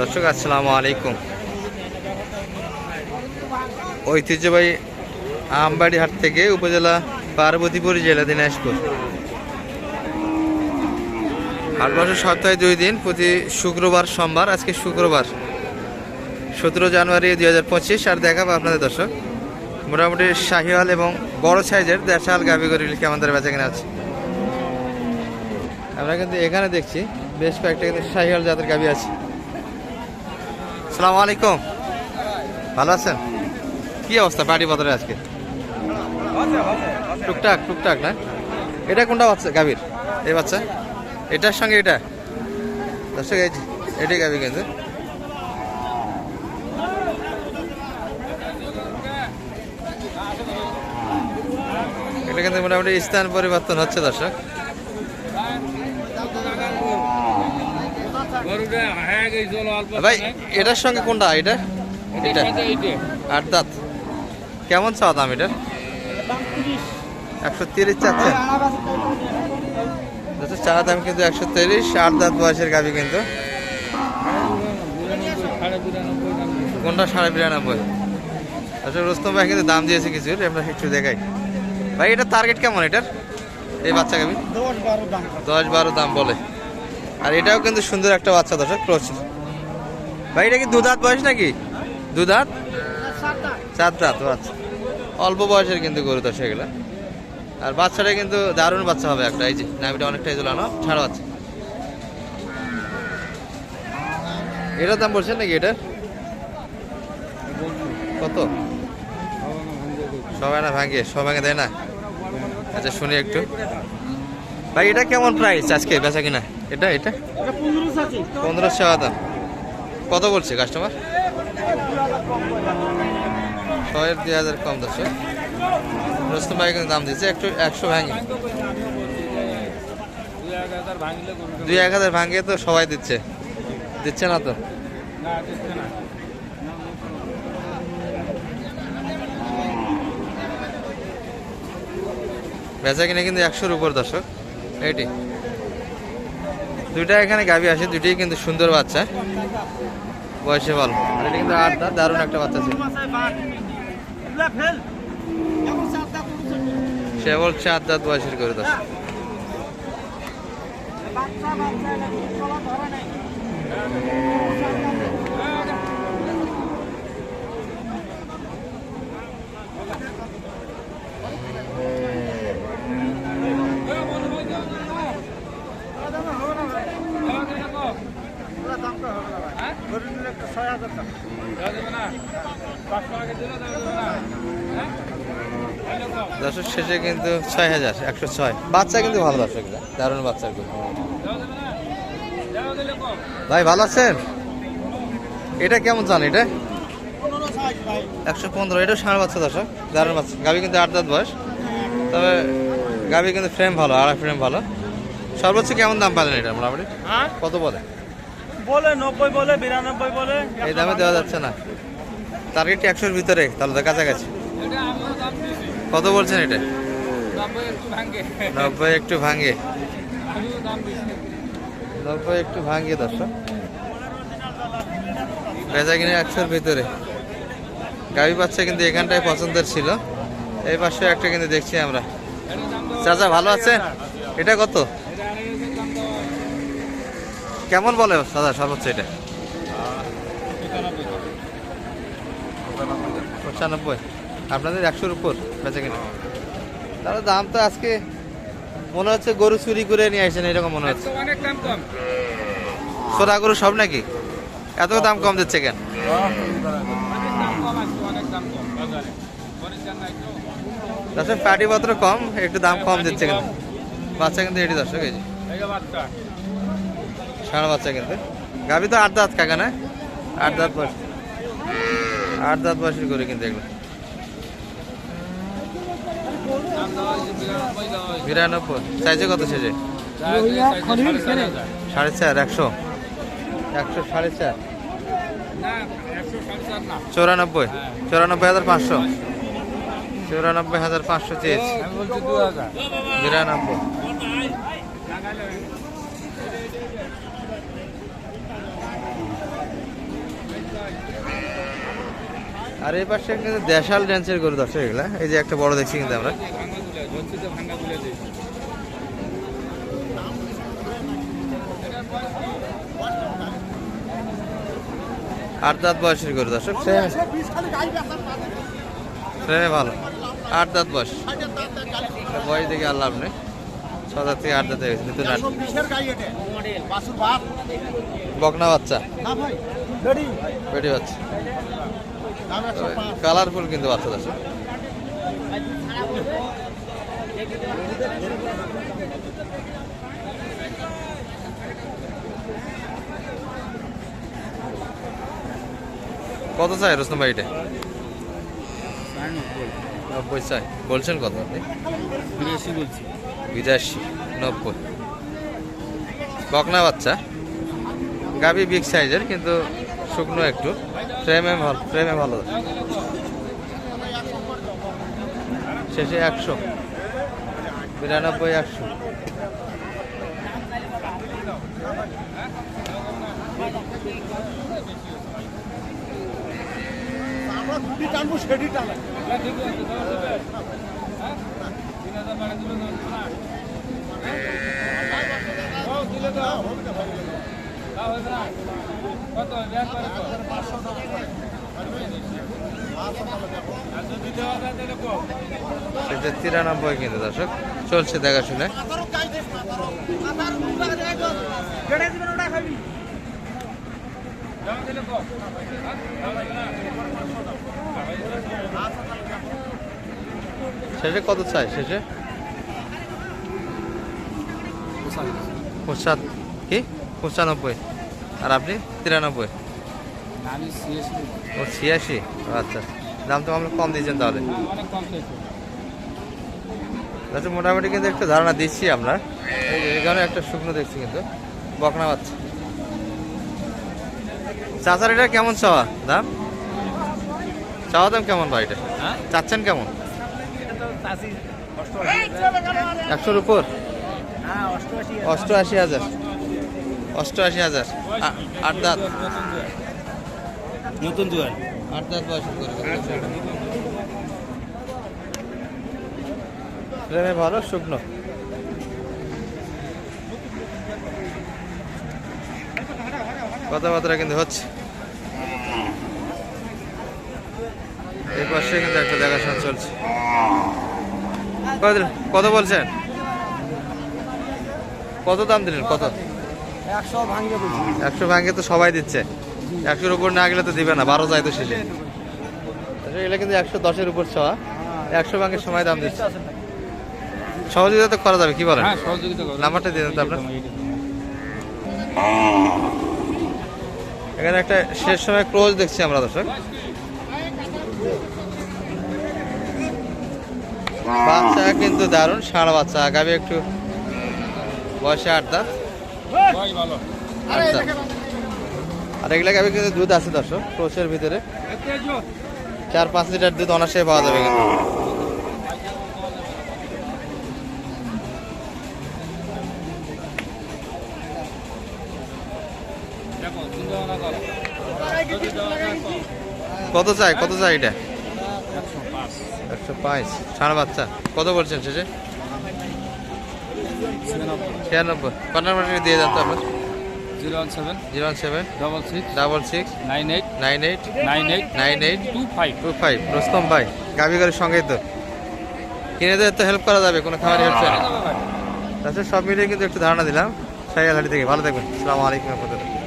দর্শক, আসসালামু আলাইকুম। ঐতিহ্যবাহী আমবাড়ি হাট থেকে উপজেলা পার্বতীপুর, জেলা দিনাজপুর। হাট বছর সপ্তাহে দুই দিন, প্রতি শুক্রবার সোমবার, আজকে শুক্রবার, সতেরো জানুয়ারি দুই হাজার পঁচিশ। আর দেখাবো আপনাদের দর্শক, মোটামুটি শাহিওয়াল এবং বড় সাইজের দেশাল গাভি গরিল কি আমাদের বেচা কেনা আছে আমরা কিন্তু এখানে দেখছি, বেশ কয়েকটা কিন্তু শাহিওয়াল জাতের গাভি আছে। সালামু আলাইকুম। ভালো আছেন? কি অবস্থা পার্টি বদলে আজকে? টুকটাক টুকটাক, না? এটা কোনটা বাচ্চা, গাভীর? এই বাচ্চা? এটার সঙ্গে এটা? দর্শক, এই এটাই গাভি কিন্তু। এটা কিন্তু মোটামুটি স্থান পরিবর্তন হচ্ছে, দর্শক। ভাই এটার সঙ্গে কোনটা? এটা? এটা আট দাঁত? কেমন চাওয়া দাম এটার? একশো তিরিশ। চাচ্ছেন? আচ্ছা চাওয়া দাম কিন্তু একশো তিরিশ আট দাঁত বয়সের গাবি কিন্তু। কোনটা? সাড়ে বিরানব্বই। আচ্ছা রুস্তম ভাই কিন্তু দাম দিয়েছে কিছু আমরা একটু দেখাই। ভাই এটা টার্গেট কেমন এটার? এই বাচ্চা গাবি দশ বারো দাম বলে। আর এটাও কিন্তু সুন্দর একটা বাচ্চা, দর্শক ক্রোচ ভাই, এটা কি দু দাঁত বয়স নাকি? দু দাঁত চার দাঁত আচ্ছা। অল্প বয়সের কিন্তু গরু, দর্শক, এগুলো। আর বাচ্চাটা কিন্তু দারুণ বাচ্চা হবে একটা, এই যে, নামিটা অনেকটাই ঝোলানো ছাড়া বাচ্চা এটার দাম বলছেন নাকি এটার কত? সবাই না ভাঙে, সবাই দেয় না? আচ্ছা শুনি একটু। ভাই, এটা কেমন প্রাইস আজকে, বেচা কিনা? এটা এটা? পনেরোশো দাম কত বলছে কাস্টমার ছয়ের দুই হাজার কম দশে রস্তম ভাই কিন্তু দাম দিচ্ছে একটু একশো ভাঙে। দুই এক হাজার ভাঙে তো সবাই দিচ্ছে। দিচ্ছে না তো? বেচা কিনে কিন্তু একশোর উপর দর্শক। এইটি। দুইটা এখানে গাভি আসে, দুইটাই কিন্তু সুন্দর বাচ্চা। বয়সে আর এটা কিন্তু দাঁত দারুণ একটা বাচ্চা ছিল। সে বলছে আট দাঁত বয়সের করে দর্শক দর্শক শেষে কিন্তু ছয় হাজার একশো ছয়। বাচ্চা কিন্তু ভালো দর্শক দারুণ বাচ্চা এগুলো। ভাই ভালো আছেন? এটা কেমন চান এটা? একশো পনেরো এটাও ষাঁড় বাচ্চা দর্শক দারুণ বাচ্চা। গাভি কিন্তু আট দাঁত বয়স তবে গাভি কিন্তু ফ্রেম ভালো আড়াই ফ্রেম ভালো। সর্বোচ্চ কেমন দাম পালেন এটা মোটামুটি? হ্যাঁ? কত বলে? বলে নব্বই বলে বিরানব্বই বলে। এই দামে দেওয়া যাচ্ছে না। টার্গেট একশোর ভিতরে তাহলে তো কাছাকাছি এটা আমিও দাম দিয়েছি কত বলছেন এটা? নব্বই একটু ভাঙে। নব্বই একটু ভাঙে, দর্শক। বেচা কিনে একশোর ভিতরে। গাভি বাচ্চা কিন্তু এখানটায় পছন্দের ছিল। এই পাশে একটা কিন্তু দেখছি আমরা। চাচা, ভালো আছে এটা কত? কেমন বলে দাদা সর্বোচ্চ এটা? পঁচানব্বই। আপনাদের একশোর উপর বেচা কিনে? তাহলে দাম তো আজকে মনে হচ্ছে গরু চুরি করে নিয়ে আসছেন এরকম মনে হচ্ছে। অনেক দাম কম। সোনা গরু সব নাকি? এত দাম কম দিচ্ছে কেন? অনেক দাম কম আছে অনেক দাম কম বাজারে মরিচ জান নাই তো দর্শক পাটি পত্র কম একটু দাম কম দিচ্ছে কিন্তু বাচ্চা কিন্তু এটি দর্শক এই যে। বাচ্চা বাচ্চা কিন্তু। গাভি তো আট দাঁত কাকা না? আট দাঁত বয়স। আট দাঁত বয়সের করে কিন্তু এগুলো দাম দেওয়া হয়েছে বিরানব্বই। চাইছে কত শেষে সাড়ে চার, একশো। একশো সাড়ে চার। চৌরানব্বই। চৌরানব্বই হাজার পাঁচশো। চৌরানব্বই হাজার পাঁচশো চেয়েছি বিরানব্বই। আর এই পাশে কিন্তু দেশাল ড্যান্সের গরু দর্শক এগুলা। এই যে একটা বড় দেখছি কিন্তু আমরা। আট দাঁত বয়সের গরু দর্শক। ফ্রেমে ভালো। আট দাঁত বয়স। বয়স দেখে আর লাভ নেই। ছ দাঁত থেকে আট দাঁত হয়ে গেছে নতুন আট। বকনা বাচ্চা। বেটি বাচ্চা। কালারফুল কিন্তু বাচ্চা দর্শক কত চাই রোস্তম ভাই এটা? নব্বই চাই। বলছেন কত আপনি? বিরাশি বলছি। বিরাশি নব্বই। বকনা বাচ্চা। গাবি বিগ সাইজের কিন্তু শুকনো একটু। ফ্রেমে ভালো ফ্রেমে ভালো। শেষে একশো। বিরানব্বই একশো। করে তো। শেষে তিরানব্বই কিন্তু দর্শক। চলছে দেখাশুনে শেষে কত চাই শেষে? পঁচাত কি? পঁচানব্বই। আর আপনি? তিরানব্বই। ও ছিয়াশি? আচ্ছা। দাম তো আমরা কম দিয়েছেন তাহলে। আচ্ছা মোটামুটি কিন্তু একটু ধারণা দিচ্ছি আমরা। এখানে একটা শুকনো দেখছি কিন্তু। বকনা বাচ্চা চাচার এটা কেমন চাওয়া? দাম? চাওয়া দাম কেমন ভাই এটা? হ্যাঁ? চাচ্ছেন কেমন? একশোর উপর? হ্যাঁ অষ্টআশি হাজার। অষ্টআশি হাজার। আট দাঁত। নতুন জোয়ার আট দাঁত বয়সের করে ভালো শুকনো? কথাবার্তা কিন্তু হচ্ছে। এই পাশে কিন্তু একটা দেখাশোনা চলছে। কত কত বলছেন? কত দাম দিলেন? কত? একশো ভাঙে তো সবাই দিচ্ছে। একশোর উপর না গেলে তো দিবে না বারো যায় তো শেষে এগুলো কিন্তু একশো দশের উপর ছোঁয়া। একশো ভাঙের সময় দাম দিচ্ছে। সহযোগিতা তো করা যাবে কি বলেন? হ্যাঁ নাম্বারটা দিয়ে দেন আপনার। এখানে একটা শেষ সময় ক্লোজ দেখছি আমরা দর্শক। বাচ্চা কিন্তু দারুণ ষাঁড় বাচ্চা। আগামী একটু বয়সে আট দাঁত আর এগুলা গাবি কিন্তু দুধ আছে দর্শক ক্রোচের ভিতরে। চার পাঁচ লিটার দুধ অনার্সে পাওয়া যাবে কিন্তু। কত চাই? কত চাই এটা? একশো পাঁচ। ষাঁড় বাচ্চা কত বলছেন শেষে? ছিয়ানব্বই। দিয়ে যান তো আপনার zero one seven zero one seven double six double six nine eight nine eight nine eight nine eight two five. Two five. Rostam ভাই সঙ্গেই তো। কিনে দেওয়ার তো হেল্প করা যাবে কোনো খামারি হচ্ছে না। তাছাড়া সব মিলিয়ে কিন্তু একটু ধারণা দিলাম। সাইয়াল থেকে। ভালো থাকবেন। আসসালামু আলাইকুম রহমতুল্লাহ।